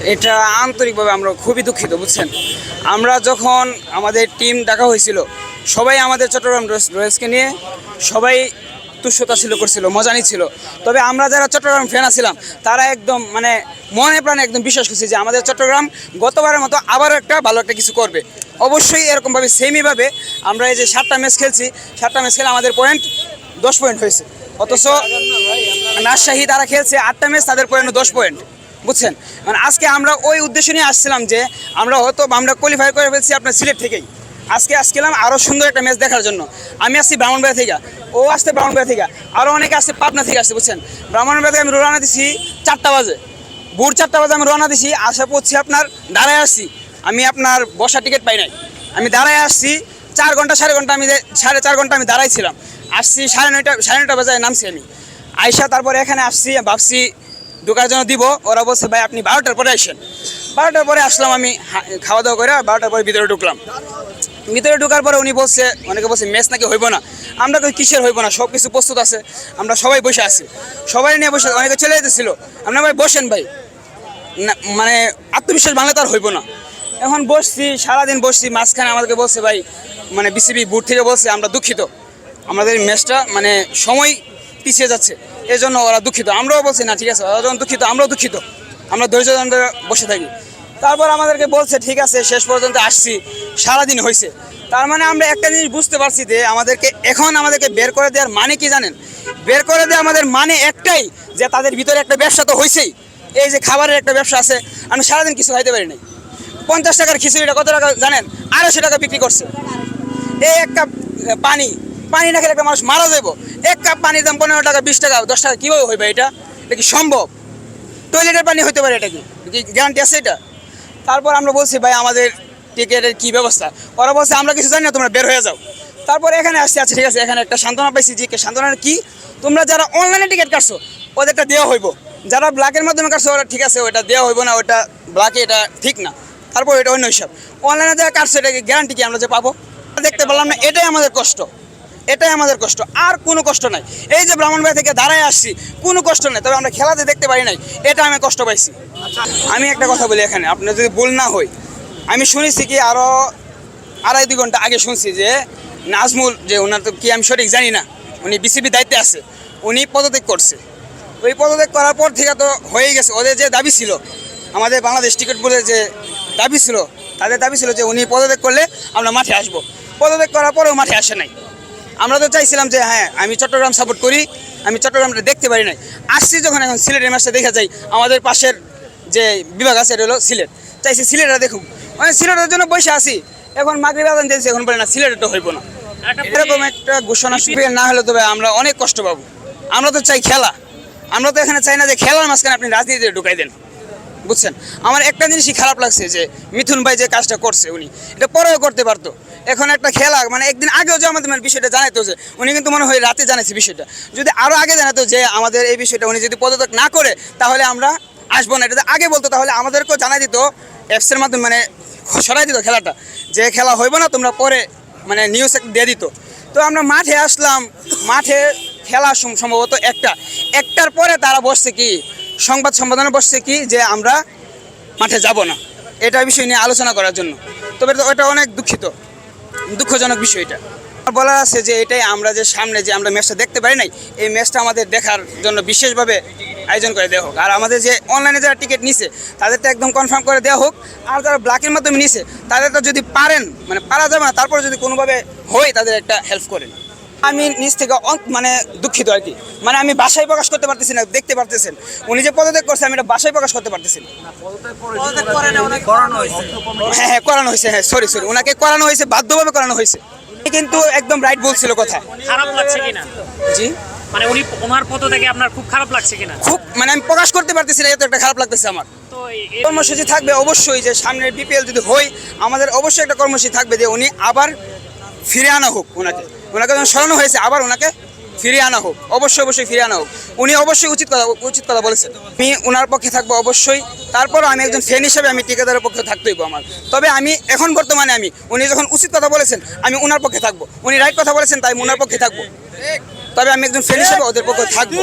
এটা আন্তরিকভাবে আমরা খুবই দুঃখিত, বুঝছেন? আমরা যখন আমাদের টিম ডাকা হয়েছিল, সবাই আমাদের চট্টগ্রাম রয়েস- রয়েসকে নিয়ে সবাই তুষ্যতা ছিল, করছিল, মজা নিচ্ছিল। তবে আমরা যারা চট্টগ্রাম ফ্যান ছিলাম তারা একদম মানে মনে প্রাণে একদম বিশ্বাস করছি যে আমাদের চট্টগ্রাম গতবারের মতো আবারও একটা ভালো একটা কিছু করবে। অবশ্যই এরকমভাবে সেমইভাবে আমরা এই যে সাতটা ম্যাচ খেলছি, সাতটা ম্যাচ খেলে আমাদের পয়েন্ট দশ পয়েন্ট হয়েছে। অথচ রাজশাহী তারা খেলছে আটটা ম্যাচ তাদের পয়েন্ট দশ পয়েন্ট বুঝছেন? মানে আজকে আমরা ওই উদ্দেশ্য নিয়ে আসছিলাম যে আমরা হয়তো আমরা কোয়ালিফাই করে ফেলছি আপনার সিলেট থেকেই। আজকে আসছিলাম আরও সুন্দর একটা ম্যাচ দেখার জন্য। আমি আসছি ব্রাহ্মণবাড়ি থেকে। ও আসছে ব্রাহ্মণবাড়ি থেকে। আরও অনেকে আসছে পাবনা থেকে আসছে, বুঝছেন? ব্রাহ্মণবাড়ি থেকে আমি রওনা দিছি চারটা বাজে। ভোর চারটা বাজে আমি রওনা দিছি, আশা পড়ছি আপনার দাঁড়ায় আসছি। আমি আপনার বসার টিকিট পাই নাই। আমি দাঁড়ায় আসছি, চার ঘণ্টা, সাড়ে ঘণ্টা আমি সাড়ে চার ঘণ্টা আমি দাঁড়াইছিলাম। আসছি সাড়ে নয়টা সাড়ে নয়টা বাজায় নামছি আমি। আইসা তারপরে এখানে আসছি, ভাবছি ঢোকার জন্য দিব। ওরা বলছে, ভাই, আপনি বারোটার পরে আসেন। বারোটার পরে আসলাম আমি খাওয়া দাওয়া করে বারোটার পরে ভিতরে ঢুকলাম। ভিতরে ঢোকার পরে উনি বলছে, অনেকে বলছে, মেস নাকি হইব না? আমরা কই, কিসের হইব না? সব কিছু প্রস্তুত আছে। আমরা সবাই বসে আছি। সবাই নিয়ে বসে, অনেকে চলে যেতেছিল আমরা ভাই, বসেন ভাই। না মানে আত্মবিশ্বাস ভাঙলে তো আর হইব না। এখন বসছি, সারাদিন বসছি, মাঝখানে আমাদেরকে বলছে, ভাই মানে বিসিবি বুট থেকে বলছে, আমরা দুঃখিত। আমাদের ম্যাচটা মানে সময় পিছিয়ে যাচ্ছে। এই জন্য ওরা দুঃখিত। আমরাও বলছি, না, ঠিক আছে, ওরা যখন দুঃখিত, আমরাও দুঃখিত। আমরা ধৈর্য ধরে বসে থাকি। তারপর আমাদেরকে বলছে, ঠিক আছে, শেষ পর্যন্ত আসছি। সারাদিন হয়েছে তার মানে আমরা একটা জিনিস বুঝতে পারছি যে, আমাদেরকে এখন আমাদেরকে বের করে দেওয়ার মানে কি জানেন? বের করে দেওয়া আমাদের মানে একটাই যে, তাদের ভিতরে একটা ব্যবসা তো হয়েছেই এই যে খাবারের একটা ব্যবসা আছে, আমি সারাদিন কিছু খাইতে পারি নাই। পঞ্চাশ টাকার খিচুড়িটা কত টাকা জানেন? আড়াইশো টাকা বিক্রি করছে। এই এক কাপ পানি পানি না খেলে একটা মানুষ মারা যাব এক কাপ পানির দাম পনেরো টাকা, বিশ টাকা, দশ টাকা, কীভাবে হইবে এটা? এটা কি সম্ভব? টয়লেটের পানি হতে পারে এটা কি? গ্যারান্টি আছে এটা? তারপর আমরা বলছি, ভাই, আমাদের টিকেটের কি ব্যবস্থা? ওরা বলছে, আমরা কিছু জানি না, তোমরা বের হয়ে যাও। তারপর এখানে আসছে আচ্ছা ঠিক আছে, এখানে একটা সান্ত্বনা পাইছি যে সান্ত্বনার কি? তোমরা যারা অনলাইনে টিকিট কাটছো, ওদেরটা দেওয়া হইব। যারা ব্ল্যাকের মাধ্যমে কাটছো, ওরা ঠিক আছে, ওটা দেওয়া হইব না, ওটা ব্ল্যাকে এটা ঠিক না। তারপর এটা অন্য হিসাব। অনলাইনে যারা কাটছো, এটা গ্যারান্টি কি আমরা যে পাবো? দেখতে পারলাম না, এটাই আমাদের কষ্ট। এটাই আমাদের কষ্ট। আর কোনো কষ্ট নাই। এই যে ব্রাহ্মণবাড়ি থেকে দাঁড়ায় আসছি কোনো কষ্ট নেই। তবে আমরা খেলাতে দেখতে পারি নাই। এটা আমি কষ্ট পাইছি। আমি একটা কথা বলি এখানে আপনার যদি ভুল না হই আমি শুনেছি কি আরও আড়াই দুই ঘণ্টা আগে শুনছি যে নাজমুল যে ওনার তো কি আমি সঠিক জানি না উনি বিসিবি দায়িত্বে আছে উনি পদত্যাগ করছে। ওই পদত্যাগ করার পর থেকে তো হয়েই গেছে। ওদের যে দাবি ছিল আমাদের বাংলাদেশ টিকিট বোর্ডের যে দাবি ছিল তাদের দাবি ছিল যে উনি পদত্যাগ করলে আমরা মাঠে আসব। পদত্যাগ করার পরেও মাঠে আসে নাই। আমরা তো চাইছিলাম যে হ্যাঁ আমি চট্টগ্রাম সাপোর্ট করি, আমি চট্টগ্রামটা দেখতে পারি নাই। আসছি যখন এখন সিলেটের ম্যাচটা দেখা যায়, আমাদের পাশের যে বিভাগ আছে, এটা হলো সিলেট। চাইছি সিলেটটা দেখুন মানে সিলেটের জন্য বসে আছি। এখন মাগরিব আদান দিয়েছি, এখন বলে না সিলেটটা হইব না। এরকম একটা ঘোষণা না হলে তবে আমরা অনেক কষ্ট পাবো। আমরা তো চাই খেলা। আমরা তো এখানে চাই না যে, খেলার মাঝখানে আপনি রাজনীতিতে ঢুকাই দেন। বুঝছেন? আমার একটা জিনিসই খারাপ লাগছে যে, মিথুন ভাই যে কাজটা করছে উনি, এটা পরেও করতে পারতো। এখন একটা খেলা মানে একদিন আগেও যে আমাদের মানে বিষয়টা জানাইতো যে, উনি কিন্তু মনে হয় রাতে জানাইছে বিষয়টা। যদি আরও আগে জানাতো যে আমাদের এই বিষয়টা উনি যদি পদত্যাগ না করে, তাহলে আমরা আসব না। এটা আগে বলতো, তাহলে আমাদেরকেও জানাই দিত অ্যাপসের মাধ্যমে মানে সরাই দিত খেলাটা, যে খেলা হইব না, তোমরা পরে মানে নিউজ দিয়ে দিত। তো আমরা মাঠে আসলাম, মাঠে খেলা সম্ভবত একটা। একটার পরে তারা বসছে কি, সংবাদ সম্পাদনে বসছে কি, যে আমরা মাঠে যাব না। এটা বিষয় নিয়ে আলোচনা করার জন্য। তবে ওটা অনেক দুঃখিত। দুঃখজনক বিষয় এটা। বলার আছে যে এটাই আমরা যে সামনে যে আমরা ম্যাচটা দেখতে পারি নাই, এই ম্যাচটা আমাদের দেখার জন্য বিশেষভাবে আয়োজন করে দেওয়া হোক। আর আমাদের যে অনলাইনে যারা টিকিট নিছে তো একদম কনফার্ম করে দেওয়া হোক। আর যারা ব্লাকের মাধ্যমে নিছে, তাদের তো যদি পারেন মানে পারা যাবে না, তারপরে যদি কোনোভাবে হয়, তাদের একটা হেল্প করেন আমি নিজ থেকে মানে দুঃখিত আর কি। মানে আমি বাসায় প্রকাশ করতে পারতেছি না দেখতে পারতেছেন। উনি যে পদত্যাগ করছে আমি এটা বাসায় প্রকাশ করতে পারতেছি না। হ্যাঁ হ্যাঁ করানো হয়েছে হ্যাঁ সরি সরি ওনাকে করানো হয়েছে বাধ্যভাবে করানো হয়েছে। কিন্তু একদম রাইট বলছিল কথা। খারাপ লাগছে কিনা? জি? মানে উনি ওনার পদ থেকে আপনার খুব খারাপ লাগছে কিনা? খুব মানে আমি প্রকাশ করতে পারতেছি না এত একটা খারাপ লাগতেছে আমার। কর্মসূচি থাকবে অবশ্যই যে সামনের বিপিএল যদি হয় আমাদের অবশ্যই একটা কর্মসূচি থাকবে যে উনি আবার ফিরে আনা হোক ওনাকে। ওনাকে যখন সরানো হয়েছে, আবার ওনাকে ফিরিয়ে আনা হোক। অবশ্যই অবশ্যই ফিরিয়ে আনা হোক। উনি অবশ্যই উচিত কথা উচিত কথা বলেছেন। আমি ওনার পক্ষে থাকব অবশ্যই। তারপরও আমি একজন ফ্যান হিসেবে আমি টিকাদারের পক্ষে থাকতেইব আমার। তবে আমি এখন বর্তমানে আমি, উনি যখন উচিত কথা বলেছেন, আমি ওনার পক্ষে থাকব। উনি রাইট কথা বলেছেন, তাই ওনার পক্ষে থাকব। তবে আমি একজন ফ্যান হিসেবে ওদের পক্ষে থাকব।